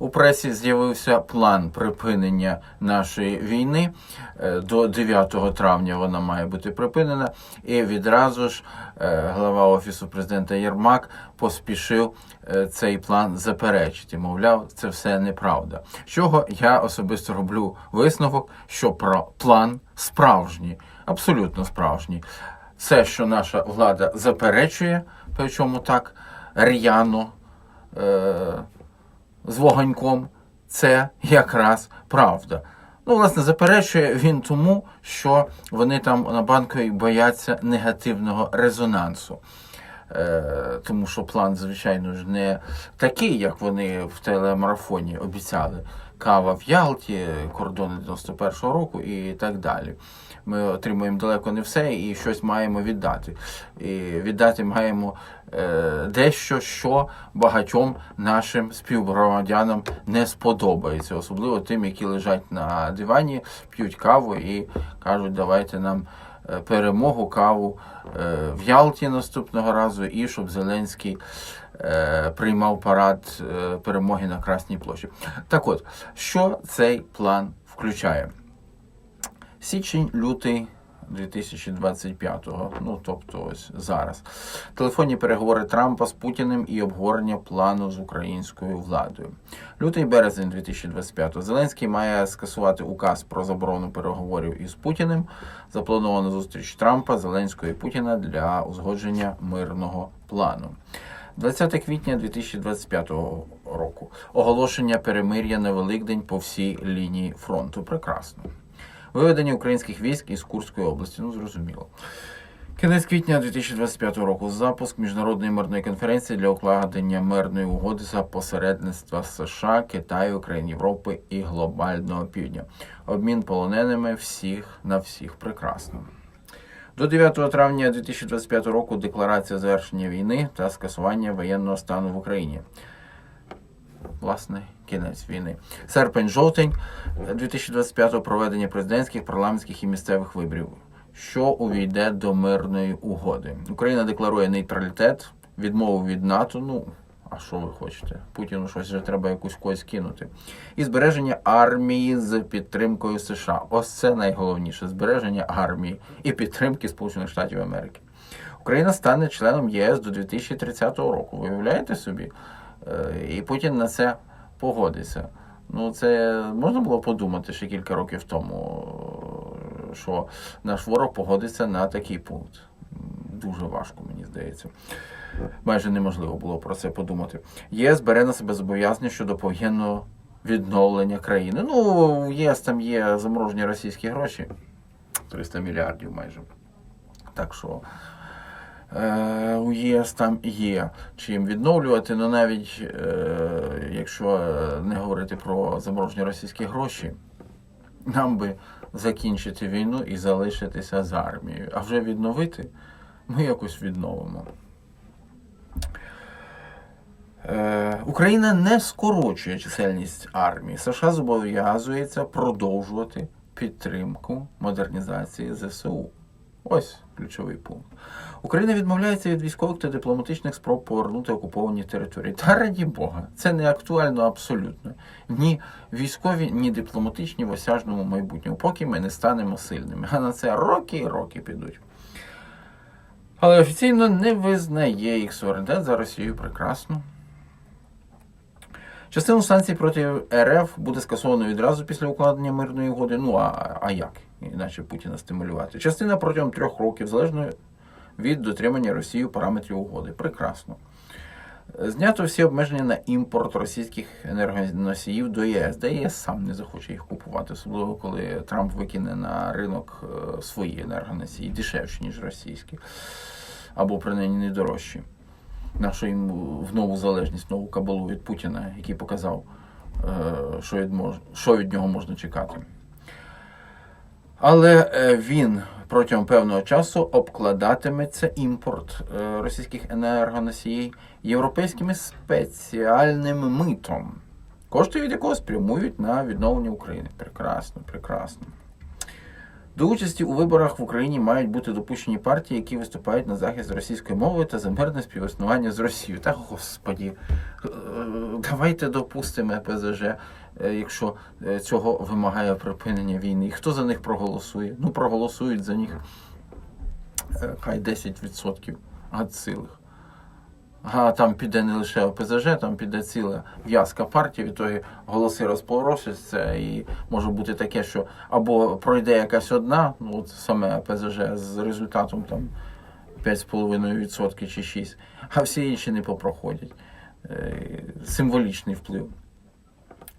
у пресі з'явився план припинення нашої війни. Е, До 9 травня вона має бути припинена. І відразу ж е, глава офісу президента Єрмак поспішив е, цей план заперечити. Мовляв, це все неправда. Чого я особисто роблю висновок, що про план справжній, абсолютно справжній. Все, що наша влада заперечує, причому так р'яно, е, з вогоньком, це якраз правда. Ну, власне, заперечує він тому, що вони там на банковій бояться негативного резонансу. Е, тому що план, звичайно ж, не такий, як вони в телемарафоні обіцяли. Кава в Ялті, кордони 91-го року і так далі. Ми отримуємо далеко не все і щось маємо віддати. І віддати маємо е, дещо, що багатьом нашим співгромадянам не сподобається, особливо тим, які лежать на дивані, п'ють каву і кажуть, давайте нам е, перемогу, каву е, в Ялті наступного разу, і щоб Зеленський приймав парад е, перемоги на Красній площі. Так от, що цей план включає? Січень, лютий 2025-го, ну тобто ось зараз. Телефонні переговори Трампа з Путіним і обговорення плану з українською владою. Лютий березень 2025-го. Зеленський має скасувати указ про заборону переговорів із Путіним. Запланована зустріч Трампа, Зеленського і Путіна для узгодження мирного плану. 20 квітня 2025 року. Оголошення перемир'я на Великдень по всій лінії фронту. Прекрасно. Виведення українських військ із Курської області. Ну, зрозуміло. Кінець квітня 2025 року. Запуск міжнародної мирної конференції для укладення мирної угоди за посередництва США, Китаю, країн Європи і глобального півдня. Обмін полоненими всіх на всіх. Прекрасно. До 9 травня 2025 року декларація завершення війни та скасування воєнного стану в Україні. Власне, кінець війни. Серпень-жовтень 2025 проведення президентських, парламентських і місцевих виборів, що увійде до мирної угоди. Україна декларує нейтралітет, відмову від НАТО. Ну а що ви хочете? Путіну щось вже треба якусь когось кинути. І збереження армії з підтримкою США. Ось це найголовніше збереження армії і підтримки Сполучених Штатів Америки. Україна стане членом єС до 2030 року. Ви уявляєте собі? Е, І Путін на це погодиться. Ну, це можна було подумати ще кілька років тому, е, що наш ворог погодиться на такий пункт. Дуже важко, мені здається. Майже неможливо було про це подумати. ЄС бере на себе зобов'язання щодо повоєнного відновлення країни. Ну, ЄС там є заморожені російські гроші 300 мільярдів майже. Так що е, у ЄС там є чим відновлювати, але навіть е, якщо не говорити про заморожені російські гроші, нам би закінчити війну і залишитися з армією. А вже відновити ми якось відновимо. Е, Україна не скорочує чисельність армії. США зобов'язується продовжувати підтримку модернізації ЗСУ. Ось ключовий пункт. Україна відмовляється від військових та дипломатичних спроб повернути окуповані території. Та раді Бога, це не актуально абсолютно. Ні військові, ні дипломатичні в осяжному майбутньому, поки ми не станемо сильними. А на це роки і роки підуть. Але офіційно не визнає їх суверенітет за Росію прекрасно. Частину санкцій проти РФ буде скасовано відразу після укладення мирної угоди. Ну а, а як? Іначе Путіна стимулювати. Частина протягом трьох років, залежно від дотримання Росією параметрів угоди. Прекрасно. Знято всі обмеження на імпорт російських енергоносіїв до ЄС, де ЄС сам не захоче їх купувати, особливо коли Трамп викине на ринок е, свої енергоносії, дешевші, ніж російські, або принаймні не дорожчі. Нашу їм в нову залежність, нову кабалу від Путіна, який показав, е, що від, що від нього можна чекати. Але е, він протягом певного часу обкладатиметься імпорт е, російських енергоносіїв європейськими спеціальним митом, кошти від якого спрямують на відновлення України. Прекрасно, прекрасно. До участі у виборах в Україні мають бути допущені партії, які виступають на захист російської мови та за мирне співіснування з Росією. Та господі, е, давайте допустимо ПЗЖ, е, якщо е, цього вимагає припинення війни. Хто за них проголосує? Ну, проголосують за них хай 10% від цілих. А там піде не лише ОПЗЖ, там піде ціла в'язка партій, від того голоси розпорошаться, і може бути таке, що або пройде якась одна, ну от саме ОПЗЖ з результатом там 5,5% чи 6%, а всі інші не попроходять. Е, Символічний вплив.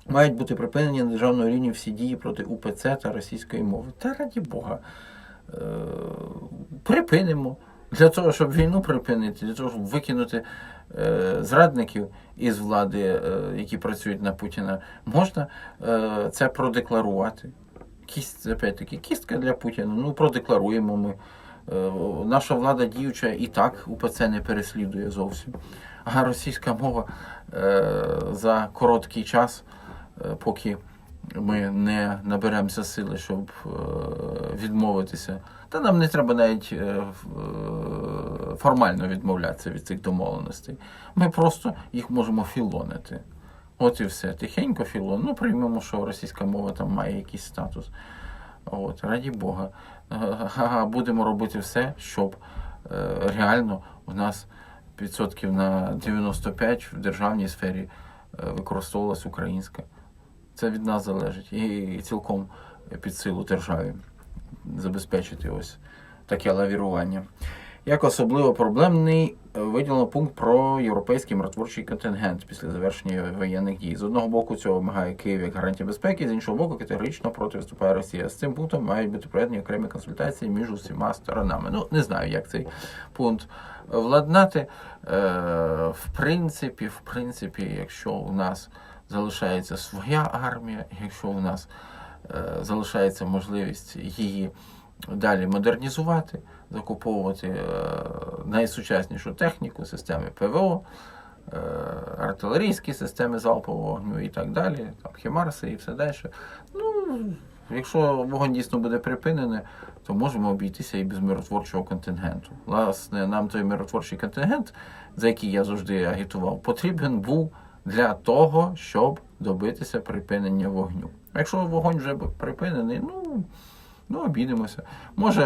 Мають бути припинені на державному рівні всі дії проти УПЦ та російської мови. Та раді Бога. Е, припинимо. Для того, щоб війну припинити, для того, щоб викинути е, зрадників із влади, е, які працюють на Путіна, можна е, це продекларувати. Кість, опять-таки, кістка для Путіна. Ну, продекларуємо ми. Е, наша влада діюча і так УПЦ не переслідує зовсім. А російська мова е, за короткий час, е, поки ми не наберемося сили, щоб е, відмовитися. Та нам не треба навіть е, е, формально відмовлятися від цих домовленостей. Ми просто їх можемо філонити. От і все. Тихенько філон. Ну, приймемо, що російська мова там має якийсь статус. От, раді Бога. Будемо робити все, щоб е, реально у нас відсотків на 95 в державній сфері е, використовувалась українська. Це від нас залежить. І цілком під силу державі забезпечити ось таке лавірування. Як особливо проблемний е, виділено пункт про європейський миротворчий контингент після завершення воєнних дій. З одного боку, цього вимагає Київ як гарантія безпеки, з іншого боку, категорично проти виступає Росія. З цим пунктом мають бути проведені окремі консультації між усіма сторонами. Ну не знаю, як цей пункт владнати. Е, в принципі, в принципі, якщо у нас залишається своя армія, якщо у нас е, залишається можливість її далі модернізувати, закуповувати е, найсучаснішу техніку, системи ПВО, е, артилерійські системи залпового вогню і так далі, там Хімарси і все далі. Ну, якщо вогонь дійсно буде припинений, то можемо обійтися і без миротворчого контингенту. Власне, нам той миротворчий контингент, за який я завжди агітував, потрібен був для того, щоб добитися припинення вогню. Якщо вогонь вже припинений, ну. Ну, обійдемося. Може,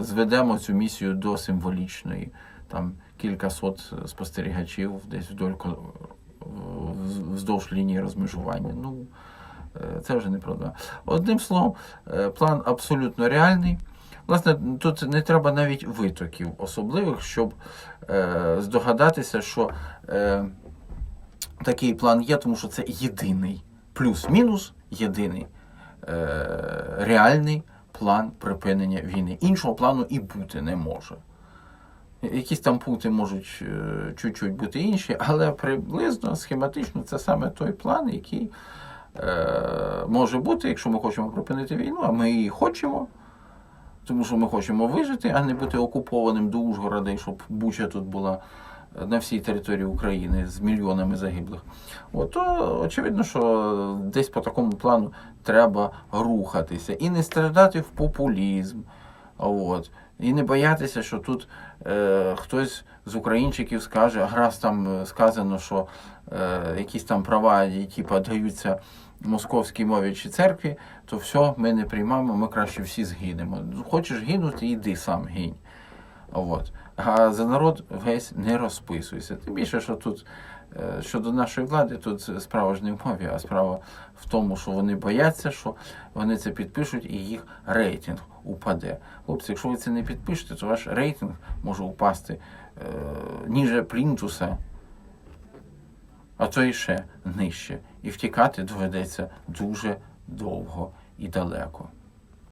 зведемо цю місію до символічної, там кілька сот спостерігачів десь вдоль вздовж лінії розмежування. Ну, е, це вже не проблема. Одним словом, е, план абсолютно реальний. Власне, тут не треба навіть витоків особливих, щоб е, здогадатися, що е, такий план є, тому що це єдиний, плюс-мінус єдиний реальний план припинення війни. Іншого плану і бути не може. Якісь там пункти можуть е, чуть-чуть бути інші, але приблизно схематично це саме той план, який е, може бути, якщо ми хочемо припинити війну, а ми її хочемо. Тому що ми хочемо вижити, а не бути окупованим до Ужгорода, і щоб Буча тут була е, на всій території України з мільйонами загиблих. От, то очевидно, що десь по такому плану треба рухатися і не страждати в популізм. От. І не боятися, що тут е, хтось з українчиків скаже, а раз там е, сказано, що е, якісь там права, які подаються московській мові чи церкві, то все, ми не приймаємо, ми краще всі згинемо. Хочеш гинути, іди сам гинь. От. А за народ весь не розписуйся. Тим більше, що тут е, щодо нашої влади, тут справа ж не в мові, а справа в тому, що вони бояться, що вони це підпишуть і їх рейтинг упаде. Хлопці, якщо ви це не підпишете, то ваш рейтинг може упасти е, ніже плінтуса, а то і ще нижче. І втікати доведеться дуже довго і далеко.